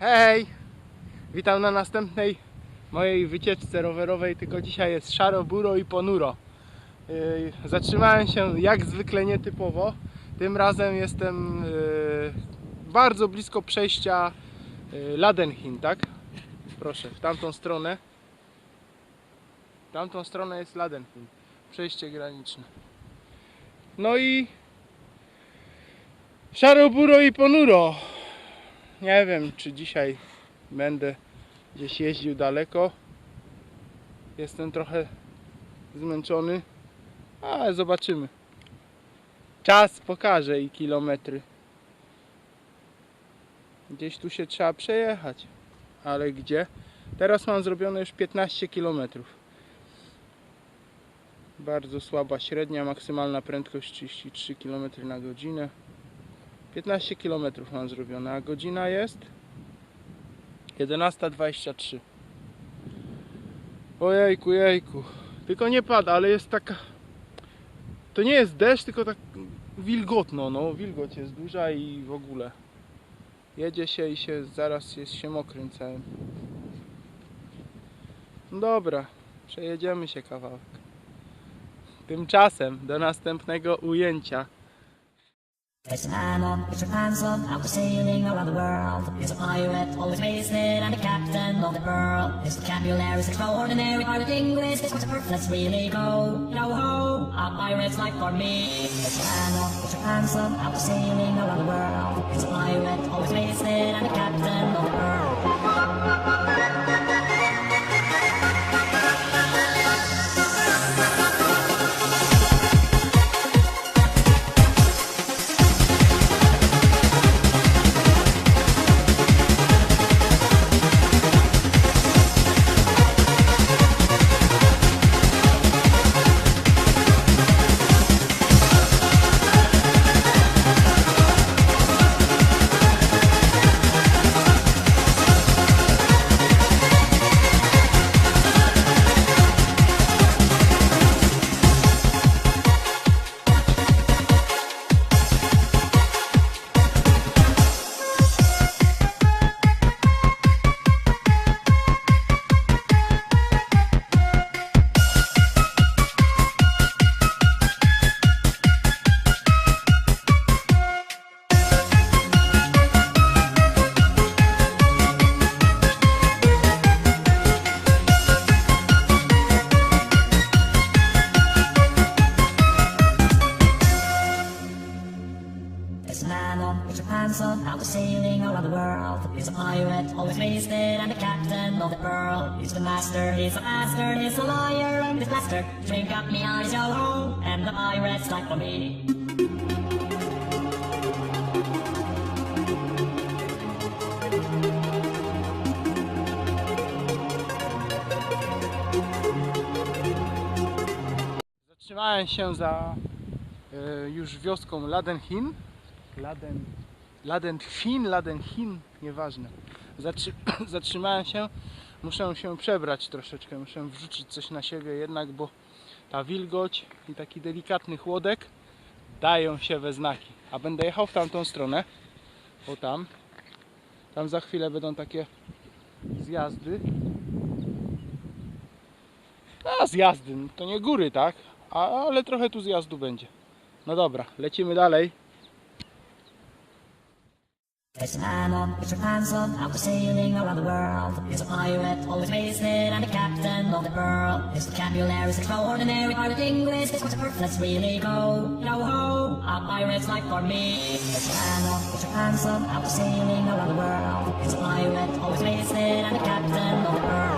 Hej! Witam na następnej mojej wycieczce rowerowej, tylko dzisiaj jest szaro, buro i ponuro. Yy, Zatrzymałem się jak zwykle nietypowo. Tym razem jestem yy, bardzo blisko przejścia yy, Ladenhin, tak? Proszę, w tamtą stronę. W tamtą stronę jest Ladenhin. Przejście graniczne. No i szaro, buro i ponuro. Nie wiem, czy dzisiaj będę gdzieś jeździł daleko. Jestem trochę zmęczony, ale zobaczymy. Czas pokaże i kilometry. Gdzieś tu się trzeba przejechać. Ale gdzie? Teraz mam zrobione już 15 kilometrów. Bardzo słaba średnia, maksymalna prędkość 33 km na godzinę. 15 km mam zrobione, a godzina jest 11.23. Ojejku, jejku. Tylko nie pada, ale jest taka. To nie jest deszcz, tylko tak wilgotno, no. Wilgoć jest duża i w ogóle. Jedzie się i się zaraz jest się mokrym całym. No Dobra, przejedziemy się kawałek. Tymczasem do następnego ujęcia. There's a man on Mr. Handsome out sailing around the world. He's a pirate, always wasted, and I'm the captain of the pearl. His vocabulary is extraordinary, pirate English, this was a perfect, let's really go. Yo ho, a pirate's life for me. There's a man on Mr. Handsome out sailing around the world. He's a pirate, always wasted, and I'm the captain of the pearl. He's the master, he's the liar, and he's master. Drink up me eyes, yo ho, and the pirate's like for me. Zatrzymałem się za e, już wioską Ladenhin. Laden, Ladenfin, Ladenhin, nieważne. Zatrzy, zatrzymałem się, muszę się przebrać troszeczkę, muszę wrzucić coś na siebie jednak, bo ta wilgoć i taki delikatny chłodek dają się we znaki. A będę jechał w tamtą stronę, o tam. Tam za chwilę będą takie zjazdy. A zjazdy, to nie góry, tak? A, ale trochę tu zjazdu będzie. No dobra, lecimy dalej. There's a man on Mr. Handsome out sailing around the world. He's a pirate, always wasted, and the captain of the pearl. His vocabulary is extraordinary, pirate English, this was a perfect, let's really go. Yo ho, a pirate's life for me. There's a man on Mr. Handsome out sailing around the world. He's a pirate, always wasted, and the captain of the pearl.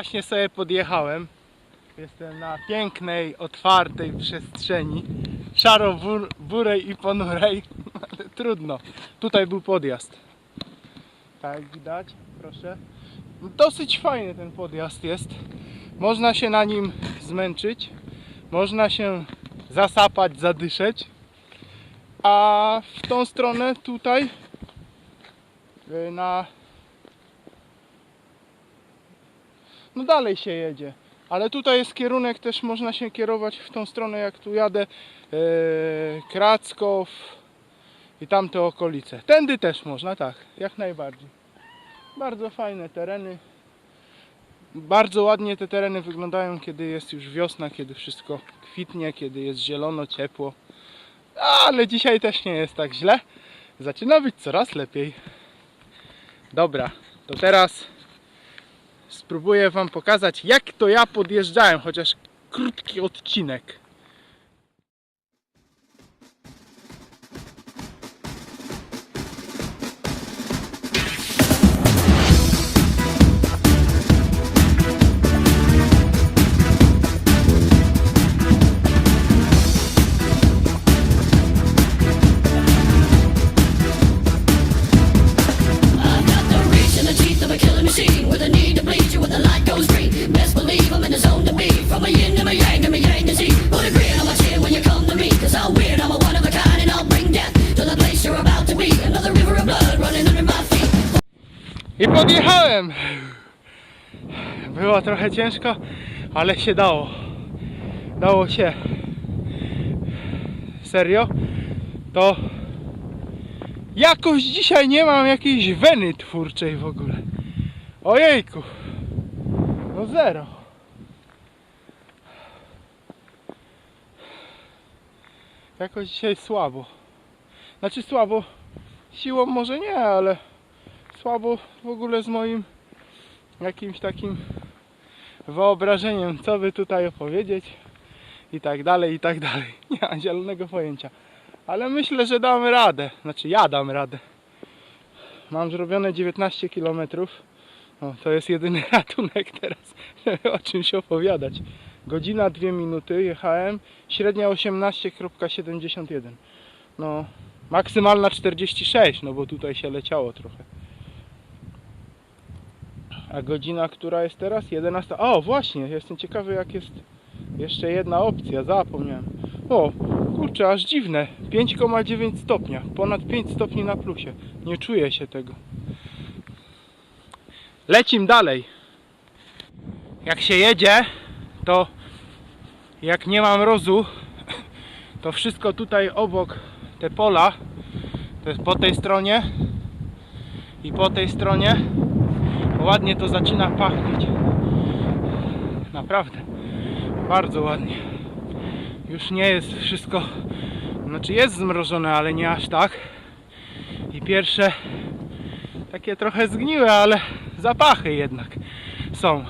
Właśnie sobie podjechałem. Jestem na pięknej, otwartej przestrzeni. Szaro-burej i ponurej, trudno. Tutaj był podjazd. Tak jak widać, proszę. Dosyć fajny ten podjazd jest. Można się na nim zmęczyć. Można się zasapać, zadyszeć. A w tą stronę tutaj y, na no dalej się jedzie. Ale tutaj jest kierunek, też można się kierować w tą stronę, jak tu jadę. Yy, Krackow i tamte okolice. Tędy też można, tak, jak najbardziej. Bardzo fajne tereny. Bardzo ładnie te tereny wyglądają, kiedy jest już wiosna, kiedy wszystko kwitnie, kiedy jest zielono, ciepło. Ale dzisiaj też nie jest tak źle. Zaczyna być coraz lepiej. Dobra, to teraz spróbuję Wam pokazać, jak to ja podjeżdżałem, chociaż krótki odcinek. Trochę ciężko, ale się dało. Dało się. Serio? To jakoś dzisiaj nie mam jakiejś weny twórczej w ogóle. Ojejku. No zero. Jakoś dzisiaj słabo. Znaczy słabo. Siłą może nie, ale słabo w ogóle z moim jakimś takim wyobrażeniem, co by tutaj opowiedzieć i tak dalej, i tak dalej. Nie mam zielonego pojęcia. Ale myślę, że damy radę. Znaczy ja dam radę. Mam zrobione 19 km. No, to jest jedyny ratunek teraz, żeby o czymś opowiadać. Godzina, 2 minuty jechałem, średnia 18,71. No, maksymalna 46, no bo tutaj się leciało trochę. A godzina, która jest teraz? 11. O, właśnie, jestem ciekawy, jak jest jeszcze jedna opcja. Zapomniałem. O, kurczę, aż dziwne. 5,9 stopnia. Ponad 5 stopni na plusie. Nie czuję się tego. Lecim dalej. Jak się jedzie, to jak nie mam rozu, to wszystko tutaj obok te pola, to jest po tej stronie i po tej stronie ładnie to zaczyna pachnieć. Naprawdę. Bardzo ładnie. Już nie jest wszystko. Znaczy jest zmrożone, ale nie aż tak. I pierwsze takie trochę zgniłe, ale zapachy jednak są.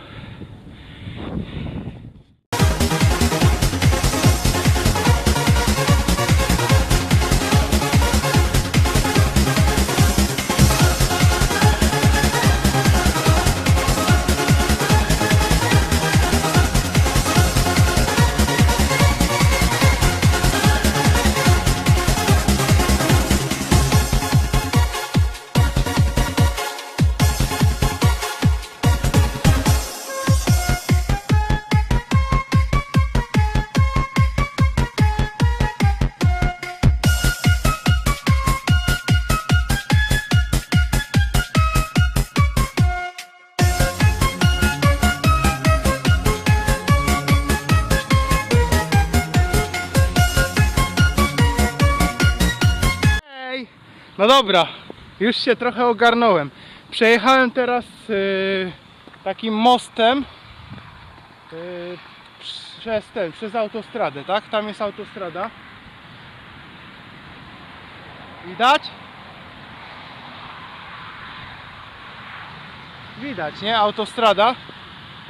Dobra, już się trochę ogarnąłem. Przejechałem teraz yy, takim mostem yy, przez ten, przez autostradę, tak? Tam jest autostrada. Widać? Widać, nie? Autostrada.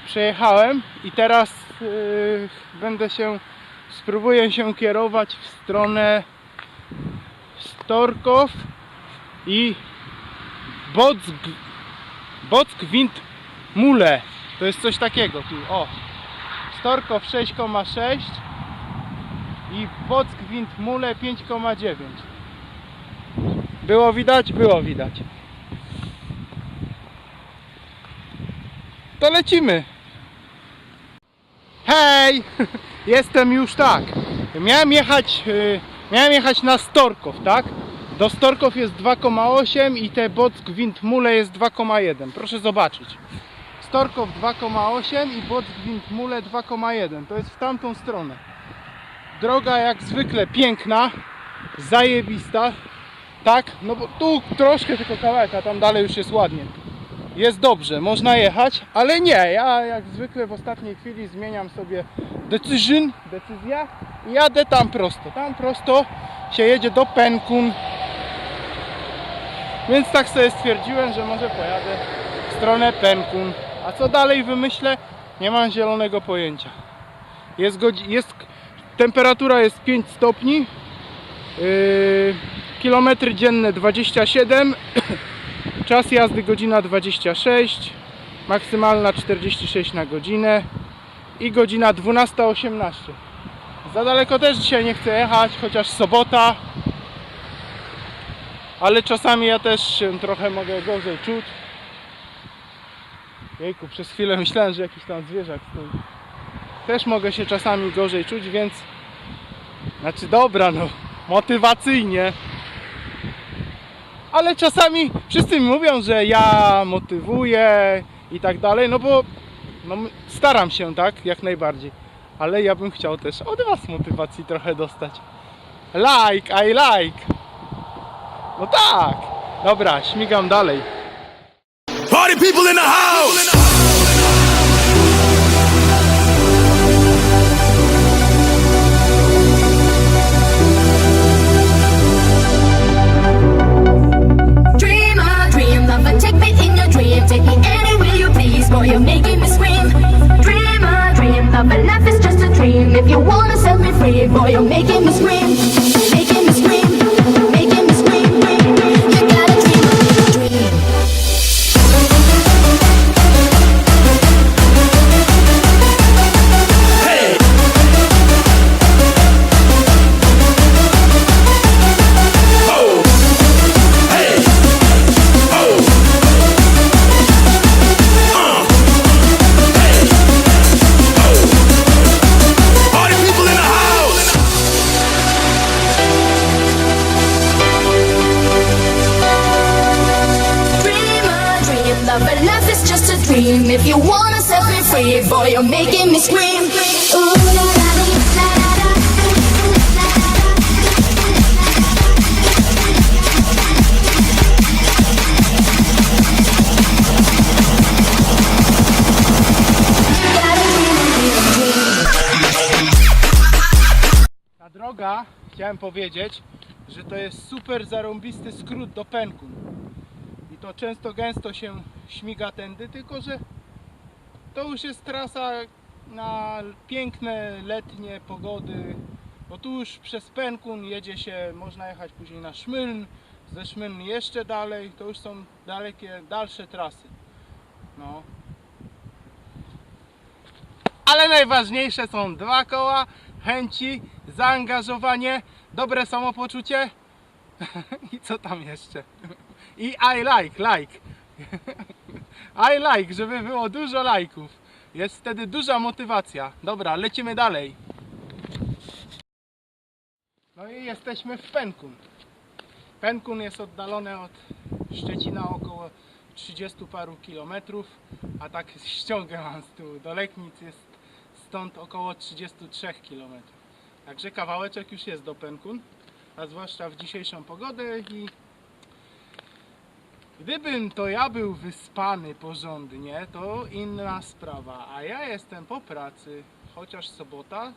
Przejechałem i teraz yy, będę się, spróbuję się kierować w stronę Storkow i Bock, Bock Wind Mule. To jest coś takiego tu, o. Storkow 6,6 i Bock Wind Mule 5,9. Było widać? Było widać. To lecimy. Hej! Jestem już tak. Miałem jechać, y, miałem jechać na Storkow, tak? Do Storkow jest 2,8 i te Bock Wind Mule jest 2,1. Proszę zobaczyć. Storkow 2,8 i Bock Wind Mule 2,1. To jest w tamtą stronę. Droga jak zwykle piękna, zajebista. Tak? No bo tu troszkę tylko kawałek, a tam dalej już jest ładnie. Jest dobrze, można jechać, ale nie, ja jak zwykle w ostatniej chwili zmieniam sobie decision, decyzja i jadę tam prosto. Tam prosto się jedzie do Penkun. Więc tak sobie stwierdziłem, że może pojadę w stronę Penkun. A co dalej wymyślę? Nie mam zielonego pojęcia. Jest, godzi- jest temperatura jest 5 stopni. Yy, kilometry dzienne 27. Czas jazdy godzina 26. Maksymalna 46 na godzinę. I godzina 12.18. Za daleko też dzisiaj nie chcę jechać, chociaż sobota. Ale czasami ja też się trochę mogę gorzej czuć. Jejku, przez chwilę myślałem, że jakiś tam zwierzak stoi. Też mogę się czasami gorzej czuć, więc... Znaczy dobra, no, motywacyjnie. Ale czasami wszyscy mi mówią, że ja motywuję i tak dalej, no bo no, staram się, tak, jak najbardziej. Ale ja bym chciał też od Was motywacji trochę dostać. Like, I like. No tak. Dobra, śmigam dalej. Party people in the house. Dream a dream, lover, take me in your dream. Take me anywhere you please, boy, you're making me scream. Making me scream. Ooh, la, la, la, la, droga, chciałem powiedzieć, że to jest super zarąbisty skrót do Penkun. I to często gęsto się śmiga tędy, tylko że to już jest trasa na piękne letnie pogody. Bo tu już przez Penkun jedzie się, można jechać później na Szmyln, ze Szmyln jeszcze dalej, to już są dalekie, dalsze trasy. No. Ale najważniejsze są dwa koła, chęci, zaangażowanie, dobre samopoczucie i co tam jeszcze? I I like, like. I like, żeby było dużo lajków. Jest wtedy duża motywacja. Dobra, lecimy dalej. No i jesteśmy w Penkun. Penkun jest oddalone od Szczecina około 30 paru kilometrów, a tak ściągę mam z tyłu. Do Leknic jest stąd około 33 km. Także kawałeczek już jest do Penkun, a zwłaszcza w dzisiejszą pogodę i gdybym to ja był wyspany porządnie, to inna sprawa, a ja jestem po pracy, chociaż sobota,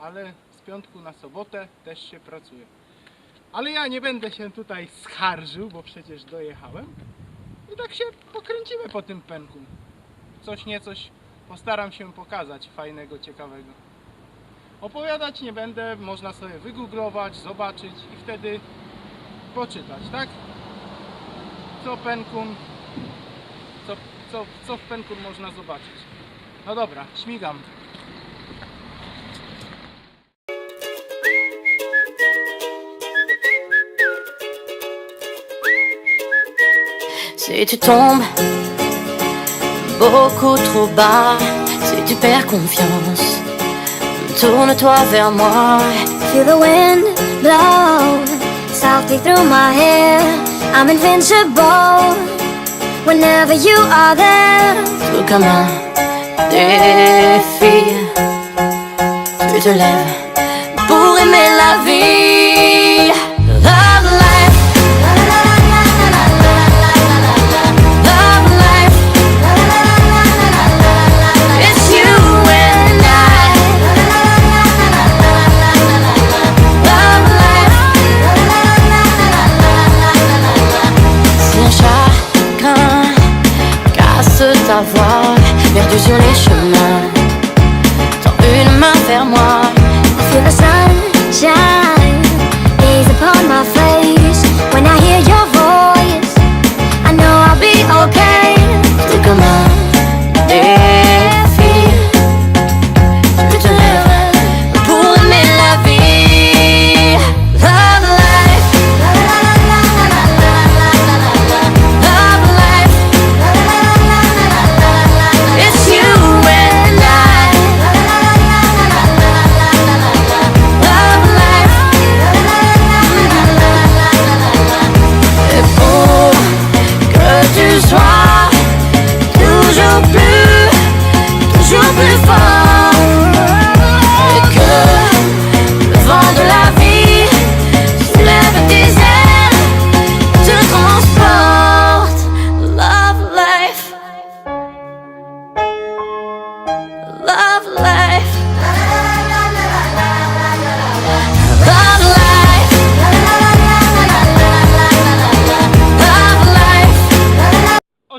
ale z piątku na sobotę też się pracuje. Ale ja nie będę się tutaj skarżył, bo przecież dojechałem. I tak się pokręcimy po tym pęku. Coś nie coś postaram się pokazać fajnego, ciekawego. Opowiadać nie będę, można sobie wygooglować, zobaczyć i wtedy poczytać, tak? co Penkun, co, w Penkun można zobaczyć? No dobra, śmigam. Si tu tombes beaucoup trop bas, si tu perds confiance, tourne-toi vers moi. Feel the wind blow softly through my hair. I'm invincible whenever you are there. Tu commun défi, tu te lèves pour aimer la vie. tava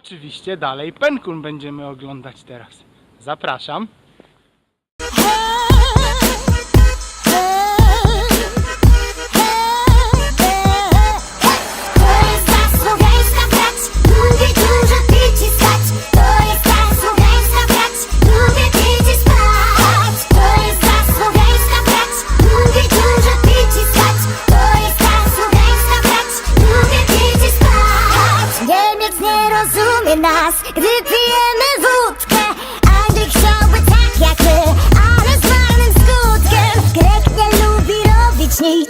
oczywiście dalej Penkun będziemy oglądać teraz. Zapraszam.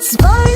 Spot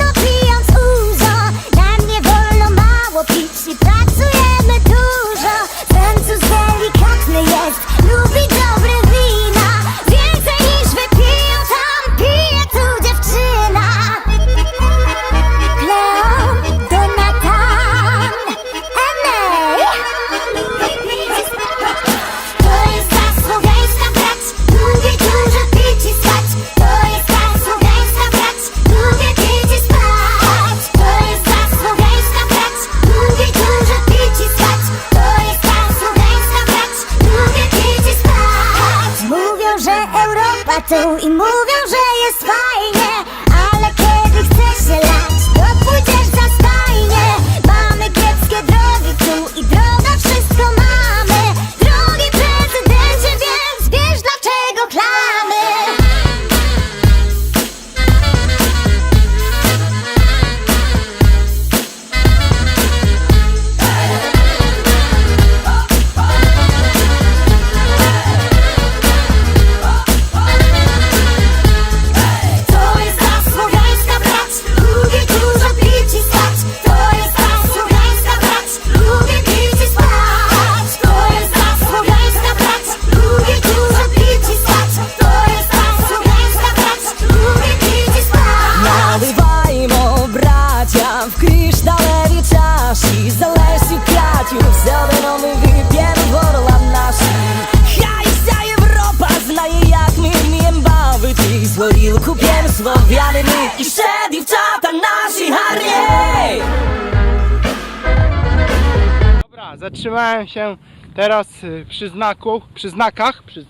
Zatrzymałem się teraz y, przy znaku, przy znakach, przy,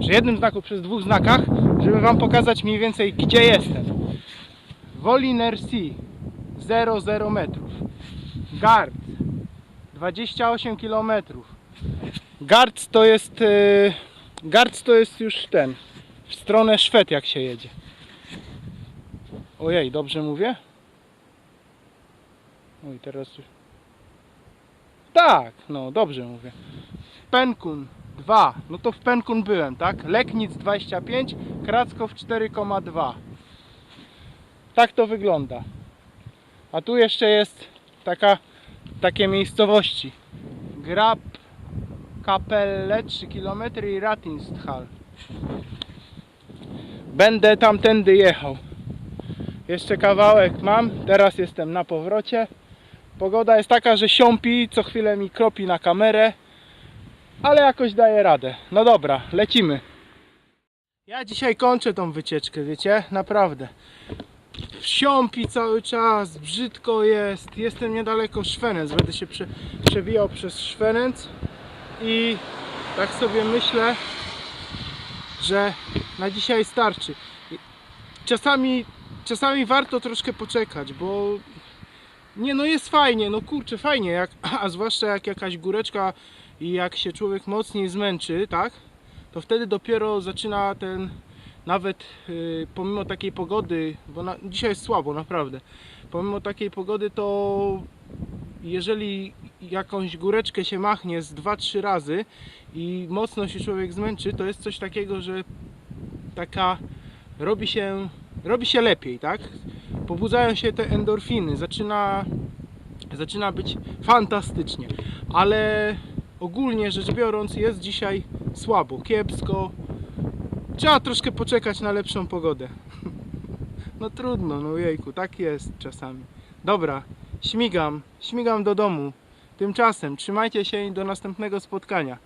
przy jednym znaku, przy dwóch znakach, żeby Wam pokazać mniej więcej gdzie jestem. Woliner C 00 metrów. Gard 28 km. Gard to jest y, Gard to jest już ten w stronę Szwed jak się jedzie. Ojej, dobrze mówię? No i teraz tak, no dobrze mówię. Penkun 2, no to w Penkun byłem, tak? Leknic 25, Krackow 4,2. Tak to wygląda. A tu jeszcze jest taka, takie miejscowości. Grab, Kapelle 3 km i Ratinsthal. Będę tamtędy jechał. Jeszcze kawałek mam, teraz jestem na powrocie. Pogoda jest taka, że siąpi, co chwilę mi kropi na kamerę, ale jakoś daję radę. No dobra, lecimy. Ja dzisiaj kończę tą wycieczkę, wiecie? Naprawdę. Siąpi cały czas, brzydko jest. Jestem niedaleko Szwenec, będę się prze, przewijał przez Szwenec i tak sobie myślę, że na dzisiaj starczy. Czasami, czasami warto troszkę poczekać, bo nie no jest fajnie, no kurczę fajnie, jak, a zwłaszcza jak jakaś góreczka i jak się człowiek mocniej zmęczy, tak? To wtedy dopiero zaczyna ten nawet y, pomimo takiej pogody, bo na, dzisiaj jest słabo naprawdę. Pomimo takiej pogody to jeżeli jakąś góreczkę się machnie z 2-3 razy i mocno się człowiek zmęczy, to jest coś takiego, że taka robi się, robi się lepiej, tak? Pobudzają się te endorfiny, zaczyna, zaczyna być fantastycznie, ale ogólnie rzecz biorąc jest dzisiaj słabo, kiepsko. Trzeba troszkę poczekać na lepszą pogodę. No trudno, no jejku, tak jest czasami. Dobra, śmigam, śmigam do domu. Tymczasem trzymajcie się i do następnego spotkania.